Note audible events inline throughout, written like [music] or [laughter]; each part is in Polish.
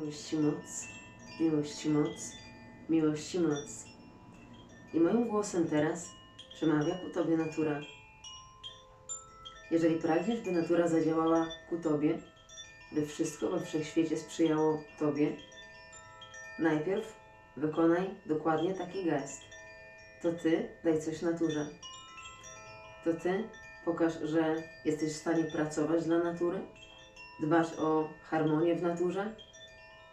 Miłości moc, miłości moc, miłości moc. I moim głosem teraz przemawia ku Tobie natura. Jeżeli pragniesz, by natura zadziałała ku Tobie, by wszystko we wszechświecie sprzyjało Tobie, najpierw wykonaj dokładnie taki gest. To Ty daj coś naturze. To Ty pokaż, że jesteś w stanie pracować dla natury, dbasz o harmonię w naturze,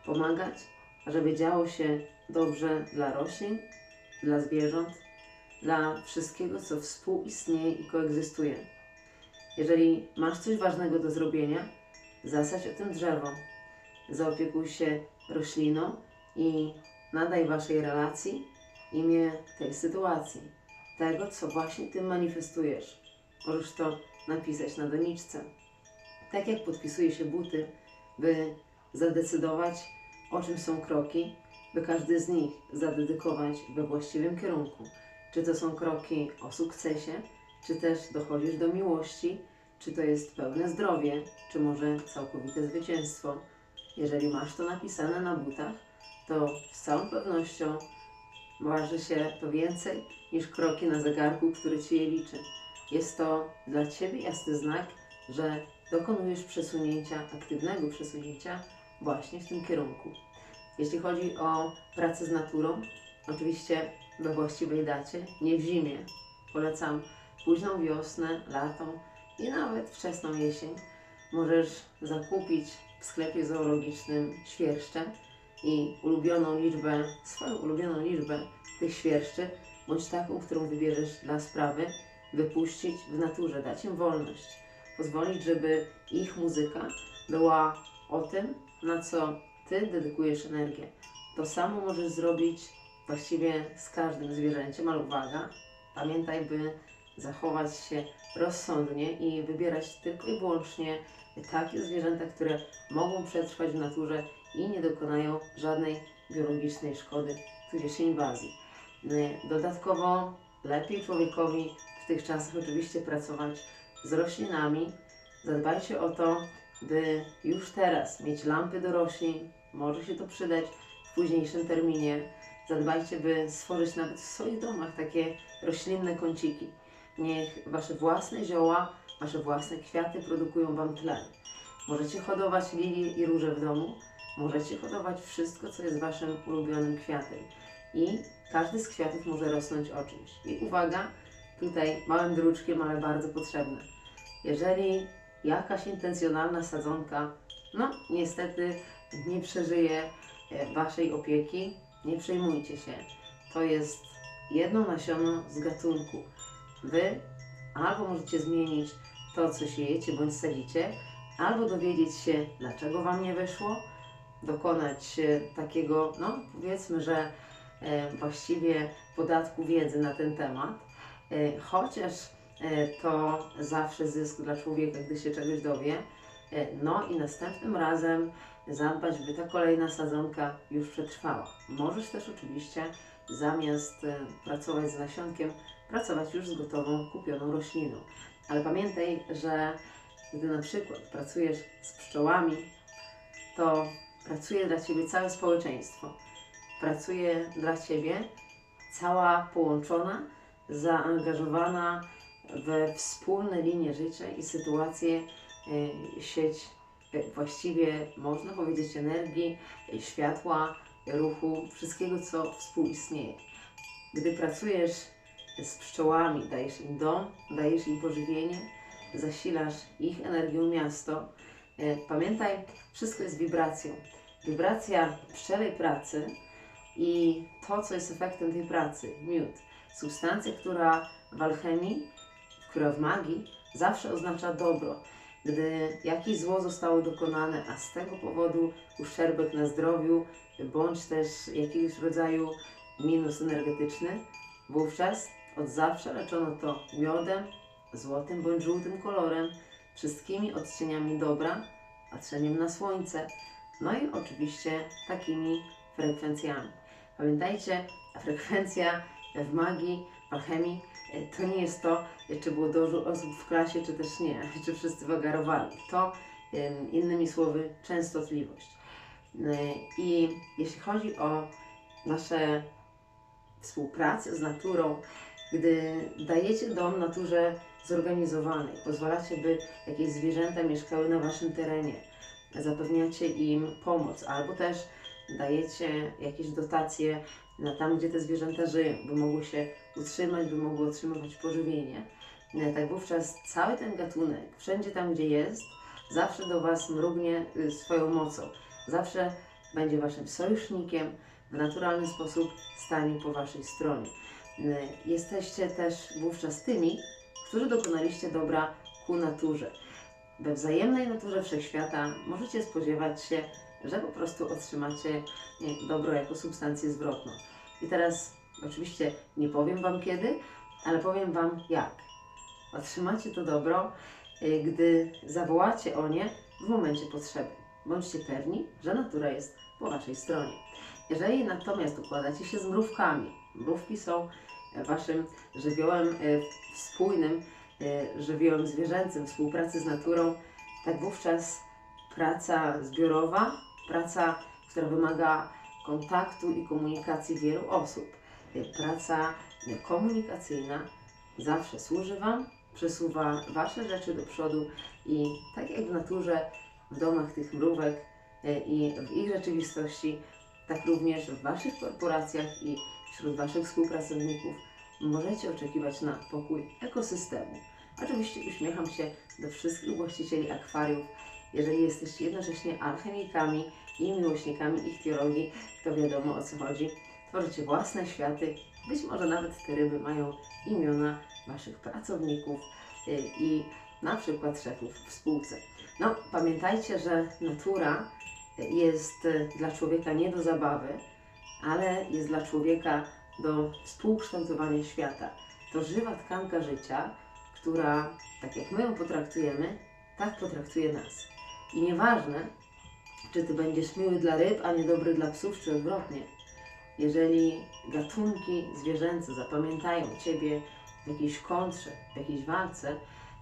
pomagać, żeby działo się dobrze dla roślin, dla zwierząt, dla wszystkiego, co współistnieje i koegzystuje. Jeżeli masz coś ważnego do zrobienia, zasadź o tym drzewo, zaopiekuj się rośliną i nadaj waszej relacji imię tej sytuacji, tego, co właśnie tym manifestujesz. Możesz to napisać na doniczce. Tak jak podpisuje się buty, by zadecydować, o czym są kroki, by każdy z nich zadedykować we właściwym kierunku. Czy to są kroki o sukcesie, czy też dochodzisz do miłości, czy to jest pełne zdrowie, czy może całkowite zwycięstwo. Jeżeli masz to napisane na butach, to z całą pewnością waży się to więcej niż kroki na zegarku, który ci je liczy. Jest to dla ciebie jasny znak, że dokonujesz przesunięcia, aktywnego przesunięcia właśnie w tym kierunku. Jeśli chodzi o pracę z naturą, oczywiście we właściwej dacie, nie w zimie. Polecam późną wiosnę, lato i nawet wczesną jesień. Możesz zakupić w sklepie zoologicznym świerszcze i ulubioną liczbę, swoją ulubioną liczbę tych świerszczy, bądź taką, którą wybierzesz dla sprawy, wypuścić w naturze, dać im wolność. Pozwolić, żeby ich muzyka była o tym, na co Ty dedykujesz energię. To samo możesz zrobić właściwie z każdym zwierzęciem, ale uwaga, pamiętaj, by zachować się rozsądnie i wybierać tylko i wyłącznie takie zwierzęta, które mogą przetrwać w naturze i nie dokonają żadnej biologicznej szkody, tudzież inwazji. Dodatkowo lepiej człowiekowi w tych czasach oczywiście pracować z roślinami. Zadbajcie o to, by już teraz mieć lampy do roślin, może się to przydać w późniejszym terminie. Zadbajcie, by stworzyć nawet w swoich domach takie roślinne kąciki. Niech Wasze własne zioła, Wasze własne kwiaty produkują Wam tlen. Możecie hodować lilie i róże w domu, możecie hodować wszystko, co jest Waszym ulubionym kwiatem. I każdy z kwiatów może rosnąć o czymś. I uwaga, tutaj małym druczkiem, ale bardzo potrzebne. Jeżeli jakaś intencjonalna sadzonka, no niestety nie przeżyje Waszej opieki, nie przejmujcie się. To jest jedno nasiono z gatunku. Wy albo możecie zmienić to, co siejecie bądź sadzicie, albo dowiedzieć się, dlaczego Wam nie wyszło, dokonać e, takiego, no powiedzmy, że e, właściwie podatku wiedzy na ten temat, e, chociaż to zawsze zysk dla człowieka, gdy się czegoś dowie. E, No i następnym razem zadbać, by ta kolejna sadzonka już przetrwała. Możesz też oczywiście zamiast e, pracować z nasionkiem, pracować już z gotową, kupioną rośliną. Ale pamiętaj, że gdy na przykład pracujesz z pszczołami, to pracuje dla Ciebie całe społeczeństwo. Pracuje dla Ciebie cała połączona, zaangażowana we wspólne linie życia i sytuacje, e, sieć e, właściwie można powiedzieć energii, światła, ruchu, wszystkiego co współistnieje. Gdy pracujesz z pszczołami, dajesz im dom, dajesz im pożywienie, zasilasz ich energią miasto. E, Pamiętaj, wszystko jest wibracją. Wibracja pszczelej pracy i to, co jest efektem tej pracy, miód. Substancja, która w alchemii, która w magii zawsze oznacza dobro. Gdy jakieś zło zostało dokonane, a z tego powodu uszczerbek na zdrowiu, bądź też jakiegoś rodzaju minus energetyczny, wówczas od zawsze leczono to miodem, złotym bądź żółtym kolorem, wszystkimi odcieniami dobra, patrzeniem na słońce, no i oczywiście takimi frekwencjami. Pamiętajcie, frekwencja w magii, w alchemii to nie jest to, e, czy było dużo osób w klasie, czy też nie, [laughs] czy wszyscy wagarowali. To innymi słowy częstotliwość. I jeśli chodzi o nasze współpracę z naturą, gdy dajecie dom naturze zorganizowanej, pozwalacie, by jakieś zwierzęta mieszkały na waszym terenie, zapewniacie im pomoc, albo też dajecie jakieś dotacje na tam, gdzie te zwierzęta żyją, by mogły się utrzymać, by mogły otrzymywać pożywienie. E, Tak wówczas cały ten gatunek, wszędzie tam, gdzie jest, zawsze do Was mrugnie y, swoją mocą. Zawsze będzie Waszym sojusznikiem, w naturalny sposób stanie po Waszej stronie. Y, Jesteście też wówczas tymi, którzy dokonaliście dobra ku naturze. We wzajemnej naturze wszechświata możecie spodziewać się, że po prostu otrzymacie nie, dobro jako substancję zwrotną. I teraz oczywiście nie powiem Wam kiedy, ale powiem Wam jak. Otrzymacie to dobro, y, gdy zawołacie o nie w momencie potrzeby. Bądźcie pewni, że natura jest po Waszej stronie. Jeżeli natomiast układacie się z mrówkami, mrówki są e, Waszym żywiołem e, spójnym, e, żywiołem zwierzęcym współpracy z naturą, tak wówczas praca zbiorowa, praca, która wymaga kontaktu i komunikacji wielu osób, praca e, komunikacyjna zawsze służy Wam, przesuwa Wasze rzeczy do przodu i tak jak w naturze, w domach tych mrówek e, i w ich rzeczywistości, tak również w Waszych korporacjach i wśród Waszych współpracowników możecie oczekiwać na pokój ekosystemu. Oczywiście uśmiecham się do wszystkich właścicieli akwariów. Jeżeli jesteście jednocześnie alchemikami i miłośnikami ich teologii, to wiadomo o co chodzi. Tworzycie własne światy, być może nawet te ryby mają imiona Waszych pracowników y, i na przykład szefów w spółce. No, pamiętajcie, że natura jest y, dla człowieka nie do zabawy, ale jest dla człowieka do współkształtowania świata. To żywa tkanka życia, która, tak jak my ją potraktujemy, tak potraktuje nas. I nieważne, czy ty będziesz miły dla ryb, a niedobry dla psów, czy odwrotnie. Jeżeli gatunki zwierzęce zapamiętają ciebie w jakiejś kontrze, w jakiejś walce,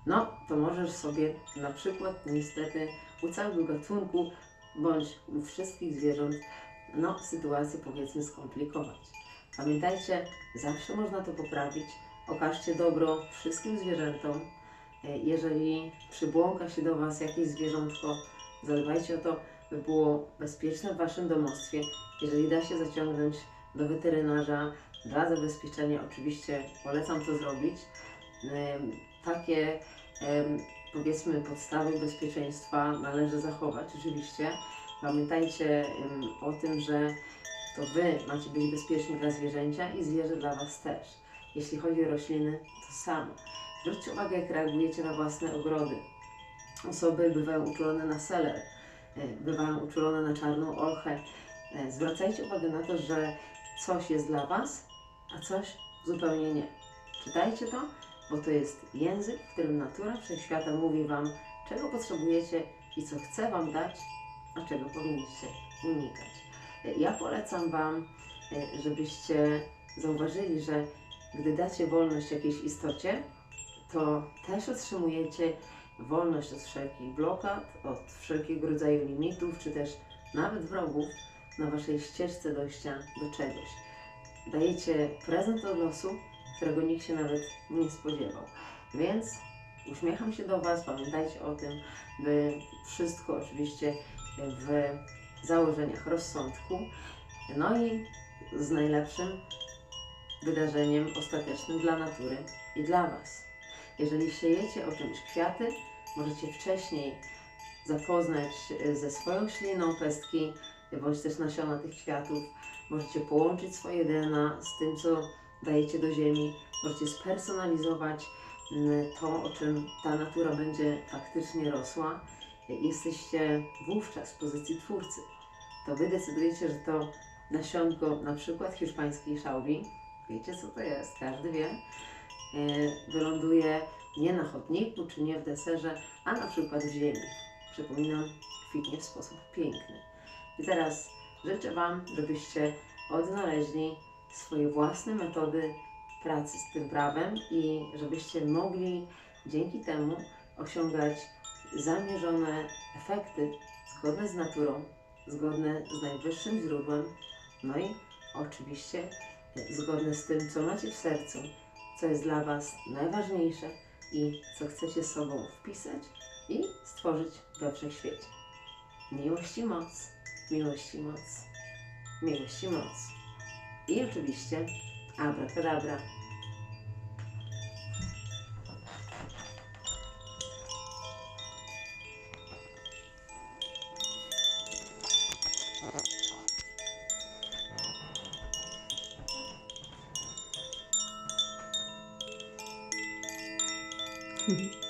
no to możesz sobie na przykład niestety u całego gatunku bądź u wszystkich zwierząt no, sytuację powiedzmy skomplikować. Pamiętajcie, zawsze można to poprawić. Okażcie dobro wszystkim zwierzętom. E, Jeżeli przybłąka się do Was jakieś zwierzątko, zadbajcie o to, by było bezpieczne w Waszym domostwie. Jeżeli da się zaciągnąć do weterynarza dla zabezpieczenia, oczywiście polecam to zrobić. Takie powiedzmy podstawy bezpieczeństwa należy zachować oczywiście. Pamiętajcie o tym, że to Wy macie być bezpieczni dla zwierzęcia i zwierzę dla Was też. Jeśli chodzi o rośliny, to samo. Zwróćcie uwagę, jak reagujecie na własne ogrody. Osoby bywają uczulone na seler, bywają uczulone na czarną olchę. E, Zwracajcie uwagę na to, że coś jest dla Was, a coś zupełnie nie. Czytajcie to, bo to jest język, w którym natura wszechświata mówi Wam, czego potrzebujecie i co chce Wam dać, a czego powinniście unikać. E, Ja polecam Wam, e, żebyście zauważyli, że gdy dacie wolność jakiejś istocie, to też otrzymujecie wolność od wszelkich blokad, od wszelkiego rodzaju limitów, czy też nawet wrogów na Waszej ścieżce dojścia do czegoś. Dajecie prezent od losu, którego nikt się nawet nie spodziewał. Więc uśmiecham się do Was, pamiętajcie o tym, by wszystko oczywiście w założeniach rozsądku, no i z najlepszym wydarzeniem ostatecznym dla natury i dla Was. Jeżeli siejecie o czymś kwiaty, możecie wcześniej zapoznać e, ze swoją śliną pestki, bądź też nasiona tych kwiatów. Możecie połączyć swoje DNA z tym, co dajecie do ziemi. Możecie spersonalizować mm, to, o czym ta natura będzie faktycznie rosła. Jesteście wówczas w pozycji twórcy. To Wy decydujecie, że to nasionko na przykład hiszpańskiej szałwi, wiecie co to jest, każdy wie, e, wyląduje nie na chodniku czy nie w deserze, a na przykład w ziemi. Przypominam, kwitnie w sposób piękny. I teraz życzę Wam, żebyście odnaleźli swoje własne metody pracy z tym prawem i żebyście mogli dzięki temu osiągać zamierzone efekty zgodne z naturą zgodne z najwyższym źródłem, no i oczywiście e, zgodne z tym, co macie w sercu, co jest dla Was najważniejsze i co chcecie sobą wpisać i stworzyć we wszechświecie. Miłość i moc, miłość i moc, miłość i moc. I oczywiście abracadabra. Mm-hmm.